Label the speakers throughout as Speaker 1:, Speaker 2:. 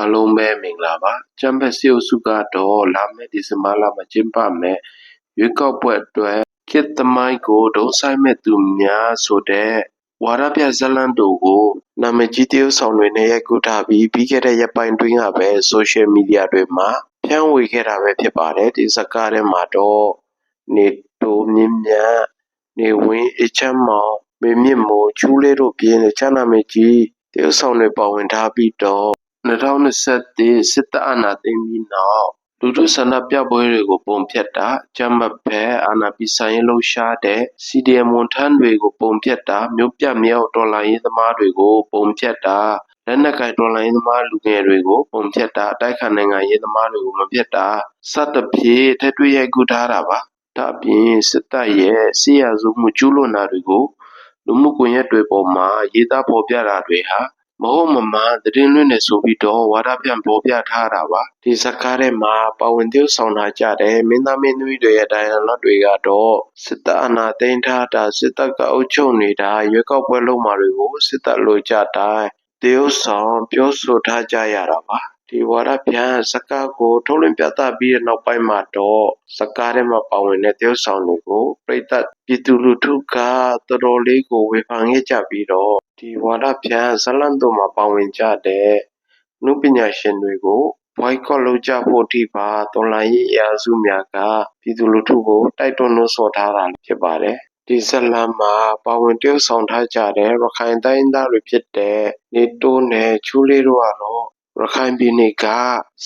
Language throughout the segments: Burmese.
Speaker 1: အားလုံးပဲမင်္ဂလာပါကျမ်းဖက်စီအုပ်စုကတော့လာမယ့်ဒီဇင်ဘာလမှာကျင်းပမယ်ရွေးကောက်ပွဲအတွက်ခေတ်သမိုင်းကိုဒုဆိုင်မဲ့သူများဆိုတဲ့ဝါရပြဇတ်လန်တို့ကိုနာမည်ကြီးတရုပ်ဆောင်တွေနဲ့ရိုက်ကူးထားပြီးပြီးခဲ့တဲ့ရက်ပိုင်းတွင်းကပဲဆိုရှယ်မီဒီယာတွေမှာဖြန့်ဝေခဲ့တာပဲဖြစ်ပါတယ်ဒီဇာတ်ကားထဲမှာတော့နေတိုမြင့်မြတ်နေဝင်းအချမ်းမောင်မေမြင့်မိုးချူးလေးတို့ပြင်းတဲ့ချမ်းနာမည်ကြီးတရုပ်ဆောင်တွေပါဝင်ထားပြီးတော့ 2021စစ်တပ်အာဏာသိမ်းပြီးနောက် လူထုဆန္ဒပြပွဲတွေကို ပုံဖြတ်တာကြမ်းမဖက် အာဏာပြဆိုင်ရေးလှုပ်ရှားတဲ့ CDM ဝန်ထမ်းတွေကို ပုံဖြတ်တာ မြို့ပြမြောက်တော်လှန်ရေးသမားတွေကို ပုံဖြတ်တာ လက်နက်ကိုင်တော်လှန်ရေးသမားလူငယ်တွေကို ပုံဖြတ်တာ အတိုက်ခံနိုင်ငံရေးသမားတွေကို မဖြတ်တာ စသဖြင့်ထက်တွေ့ရိုက်ကူးထားတာပါ ဒါအပြင် စစ်တပ်ရဲ့ဆီရစုမှုကျူးလွန်တာတွေကို လူမှုကွန်ရက်တွေပေါ်မှာ ရေးသားဖော်ပြတာတွေဟာ မဟုတ်မမှန်သတင်းလွှင့်နေဆိုပြီးတော့ဝါဒပြန်ပေါ်ပြထားတာပါဒီဇာတ်ကားထဲမှာပါဝင်သရုပ်ဆောင်လာကြတဲ့မင်းသားမင်းသမီးတွေရဲ့တိုင်ရန်လော့တွေကတော့စစ်တပ်အာဏာသိမ်းထားတာစစ်တပ်ကအုပ်ချုပ်နေတာရွေးကောက်ပွဲလုပ်မှာတွေကိုစစ်တပ်လိုကြတိုင်းသရုပ်ဆောင်ပြောဆိုထားကြရတာပါ ဒီဝါဒပြန်စကားကိုထုတ်လွှင့်ပြသပြီးတဲ့နောက်ပိုင်းမှာတော့စကားထဲမှာပါဝင်တဲ့သရုပ်ဆောင်တွေကိုပြိတ္တပြည်သူလူထုကတော်တော်လေးကိုဝေဖန်ခဲ့ကြပြီးတော့ဒီဝါဒပြန်ဇလန်တို့မှာပါဝင်ကြတဲ့နုပညာရှင်တွေကို boycott လုပ်ကြဖို့အထိပါတော်လှန်ရေးအင်အားစုများကပြည်သူလူထုကိုတိုက်တွန်းနှိုးဆော်ထားတာဖြစ်ပါတယ်ဒီဇလန်မှာပါဝင်တရုပ်ဆောင်ထားကြတဲ့ရခိုင်တိုင်းသားတွေဖြစ်တဲ့နေတိုးနဲ့ချူးလေးတို့ကတော့ ရခိုင်ပြည်နယ်က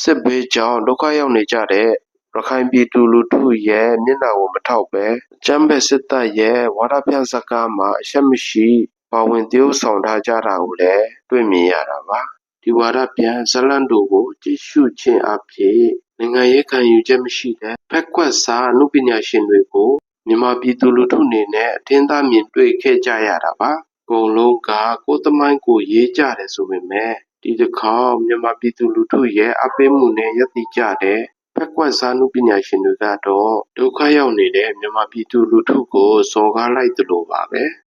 Speaker 1: စစ်ဘေးကြောင့် ဒုက္ခရောက်နေကြတဲ့ ရခိုင်ပြည်သူလူထုရဲ့ မျက်နှာကို မထောက်ပဲကျမ်းပဲစစ်တပ်ရဲ့ ဝါဒပြစကားမှာ အရှက်မရှိ ပါဝင်တရုပ်ဆောင်ထားကြတာကိုလည်း တွေ့မြင်ရတာပါ ဒီဝါဒပြန်ဇလန်တို့ကို ကြည့်ရှုခြင်းအပြင်နိုင်ငံရေးခံယူချက်မရှိတဲ့ ဖက်ကွက်စာအမှုပညာရှင်တွေကို မြန်မာပြည်သူလူထုအနေနဲ့ အထင်သာမြင်တွေ့ခဲ့ကြရတာပါ အကုန်လုံးက ကိုယ်သမိုင်းကိုရေးကြတယ်ဆိုပေမဲ့ ဒီတစ်ခေါက်မြန်မာပြည်သူလူထုရဲ့အပေးမှုနဲ့ယက်တိကြတဲ့ဖက်ကွက်စားမှုပညာရှင်တွေကတော့ဒုက္ခရောက်နေတဲ့မြန်မာပြည်သူလူထုကိုစော်ကားလိုက်သလိုပါပဲ